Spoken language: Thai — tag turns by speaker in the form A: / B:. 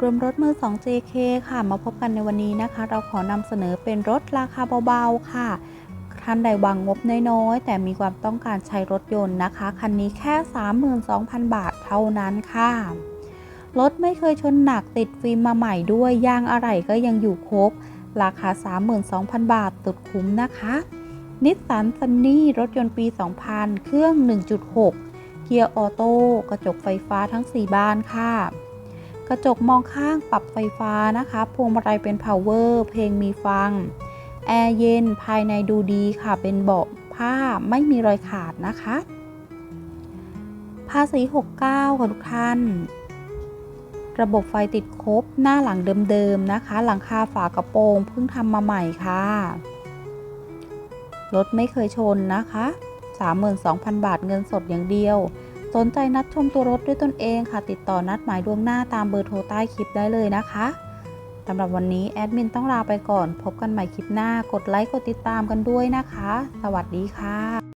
A: รวมรถมือ 2 JK ค่ะ มาพบกันในวันนี้นะคะ เราขอนำเสนอเป็นรถราคาเบาๆค่ะ ท่านใดวางงบน้อยๆ แต่มีความต้องการใช้รถยนต์นะคะ คันนี้แค่ 32,000 บาทเท่านั้นค่ะ รถไม่เคยชนหนักติดฟิล์มมาใหม่ด้วย ยางอะไหล่ก็ยังอยู่ครบ ราคา 32,000 บาทตุดคุ้มนะคะ นิสสันซันนี่รถยนต์ปี 2000 เครื่อง 1.6 เกียร์ออโต้ กระจกไฟฟ้าทั้ง 4 บานค่ะ กระจกมองข้างปรับไฟฟ้านะคะพวงมาลัยเป็น power เพลงมีฟัง แอร์เย็นภายในดูดีค่ะ เป็นเบาะผ้าไม่มีรอยขาดนะคะ ภาษี 69 ค่ะทุกท่าน ระบบไฟติดครบหน้าหลังเดิมๆนะคะ หลังคาฝากระโปรงเพิ่งทำมาใหม่ค่ะ รถไม่เคยชนนะคะ 32,000 บาทเงินสดอย่างเดียว สนใจนัดชมตัวรถด้วยตนเองค่ะ ติดต่อนัดหมายดวงหน้าตามเบอร์โทรใต้คลิปได้เลยนะคะสำหรับวันนี้แอดมินต้องลาไปก่อน พบกันใหม่คลิปหน้ากดไลค์กดติดตามกันด้วยนะคะ สวัสดีค่ะ